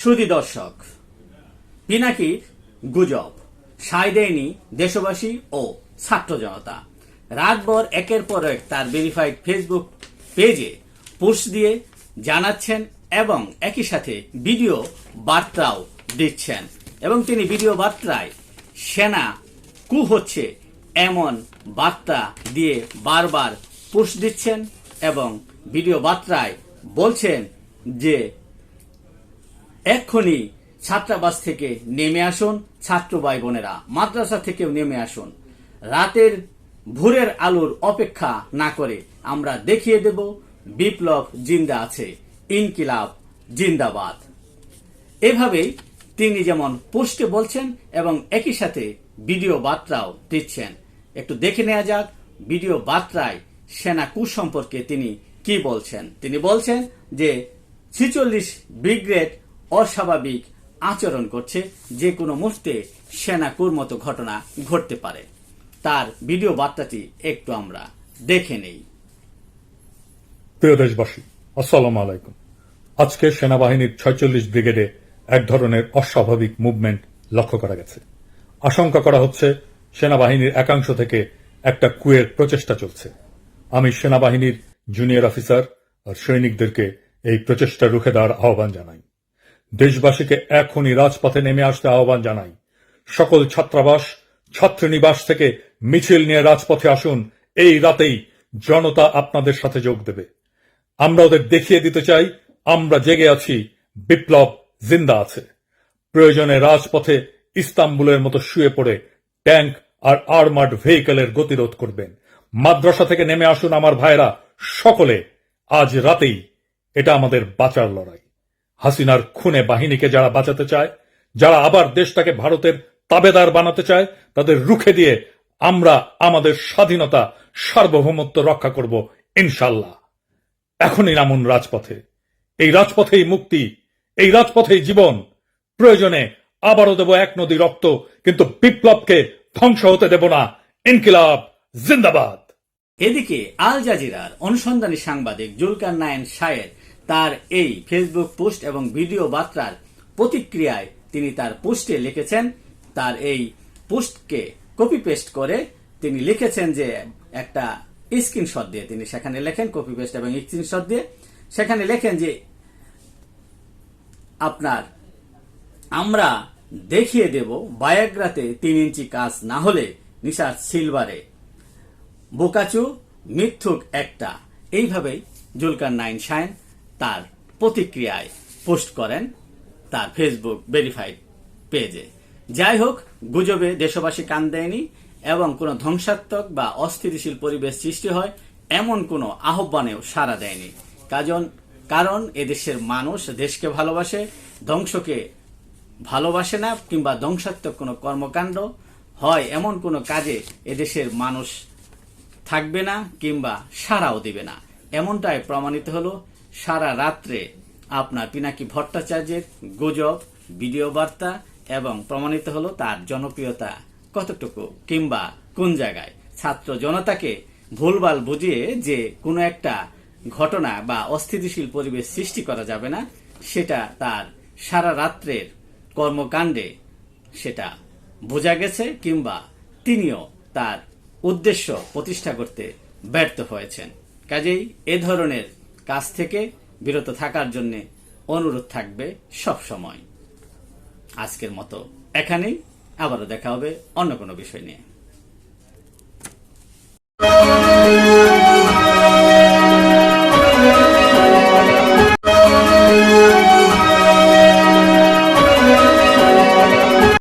সুদী দর্শক। পিনাকির গুজব। সায় দেয়নি দেশবাসী ও ছাত্র জনতা। রাতভর একের পর এক তার ভেরিফাইড ফেসবুক পেজে পোস্ট দিয়ে জানাচ্ছেন এবং একই সাথে ভিডিও বার্তাও দিচ্ছেন। এবং তিনি ভিডিও বার্তায়, সেনা কু হচ্ছে এমন বার্তা দিয়ে বারবার পোস্ট দিচ্ছেন এবং ভিডিও বার্তায় বলছেন যে এক্ষুনি ছাত্রাবাস থেকে নেমে আসুন, ছাত্র ভাই বোনেরা মাদ্রাসা থেকেও নেমে আসুন। রাতের ভোরের আলোর অপেক্ষা না করে আমরা দেখিয়ে দেব, বিপ্লব জিন্দা আছে, ইনকিলাব জিন্দাবাদ। এভাবেই তিনি যেমন পোস্টে বলছেন এবং একই সাথে ভিডিও বার্তাও দিচ্ছেন। একটু দেখে নেওয়া যাক, ভিডিও বার্তায় সেনা কু সম্পর্কে তিনি কি বলছেন? তিনি বলছেন যে ছিচল্লিশ ব্রিগেড অস্বাভাবিক আচরণ করছে যে কোনো মুহূর্তে সেনা মতো ঘটনা ঘটতে পারে। তার ভিডিও বার্তাটি একটু আমরা দেখে নেই। প্রিয় দেশবাসী, আসসালাম আলাইকুম। আজকে সেনাবাহিনীর ছয়চল্লিশ ব্রিগেডে এক ধরনের অস্বাভাবিক মুভমেন্ট লক্ষ্য করা গেছে। আশঙ্কা করা হচ্ছে সেনাবাহিনীর একাংশ থেকে একটা কুয়ের প্রচেষ্টা চলছে। আমি সেনাবাহিনীর জুনিয়র অফিসার আর সৈনিকদেরকে এই প্রচেষ্টা রুখে দেওয়ার আহ্বান জানাই। দেশবাসীকে এখনই রাজপথে নেমে আসতে আহ্বান জানাই। সকল ছাত্রাবাস, ছাত্রনিবাস থেকে মিছিল নিয়ে রাজপথে আসুন। এই রাতেই জনতা আপনাদের সাথে যোগ দেবে। আমরা ওদের দেখিয়ে দিতে চাই, আমরা জেগে আছি, বিপ্লব জিন্দা আছে। প্রয়োজনে রাজপথে ইস্তাম্বুলের মতো শুয়ে পড়ে ট্যাঙ্ক আর আর্মার্ড ভেহিকেলের গতিরোধ করবেন। মাদ্রাসা থেকে নেমে আসুন আমার ভাইরা সকলে, আজ রাতেই এটা আমাদের বাঁচার লড়াই। হাসিনার খুনে বাহিনীকে যারা বাঁচাতে চায়, যারা আবার দেশটাকে ভারতের তাবেদার বানাতে চায়, তাদের রুখে দিয়ে আমরা আমাদের স্বাধীনতা, সার্বভৌমত্ব রক্ষা করব ইনশাল্লাহ এখনই নামুন রাজপথে। এই রাজপথেই মুক্তি, এই রাজপথেই জীবন। প্রয়োজনে আবারও দেব এক নদী রক্ত, কিন্তু বিপ্লবকে ধ্বংস হতে দেব না। ইনকিলাব, জিন্দাবাদ। এদিকে আল জাজিরার অনুসন্ধানী সাংবাদিক জুলকার নায়েন শায়ের তার এই ফেসবুক পোস্ট এবং ভিডিও বার্তার প্রতিক্রিয়ায় তিনি তার পোস্টে লিখেছেন। তার এই পোস্টকে কপি পেস্ট করে তিনি লিখেছেন যে একটা স্ক্রিনশট দিয়ে তিনি সেখানে লেখেন কপি পেস্ট এবং স্ক্রিনশট দিয়ে সেখানে লেখেন যে, আপনার, আমরা দেখিয়ে দেব বায়াগ্রাতে তিন ইঞ্চি কাজ না হলে নিশার সিলভারে বোকাচু, মিথ্যুক একটা। এইভাবেই জুলকার নাইন শাইন তার প্রতিক্রিয়ায় পোস্ট করেন তার ফেসবুক ভেরিফাইড পেজে। যাই হোক, গুজবে দেশবাসী কান দেয়নি এবং কোনো ধ্বংসাত্মক বা অস্থিতিশীল পরিবেশ সৃষ্টি হয় এমন কোনো আহ্বানেও সাড়া দেয়নি। কারণ কারণ এদেশের মানুষ দেশকে ভালোবাসে, ধ্বংসকে ভালোবাসে না কিংবা ধ্বংসাত্মক কোনো কর্মকাণ্ড হয় এমন কোনো কাজে এদেশের মানুষ থাকবে না কিংবা সারাও দিবে না। এমনটাই প্রমাণিত হলো সারা রাত্রে আপনার পিনাকি ভট্টাচার্যের গুজব, ভিডিও বার্তা এবং প্রমাণিত হলো তার জনপ্রিয়তা। কতটুকু? কিংবা কোন জায়গায়? ছাত্র জনতাকে ভুলভাল বুঝিয়ে যে কোনো একটা ঘটনা বা অস্থিতিশীল পরিবেশ সৃষ্টি করা যাবে না, সেটা তার সারা রাত্রের কর্মকাণ্ডে সেটা বোঝা গেছে কিংবা তিনিও তার উদ্দেশ্য প্রতিষ্ঠা করতে ব্যর্থ হয়েছেন। কাজেই এ ধরনের কাজ থেকে বিরত থাকার জন্য অনুরোধ থাকবে সব সময়। আজকের মতো এখানেই। আবারও দেখা হবে অন্য কোনো বিষয় নিয়ে।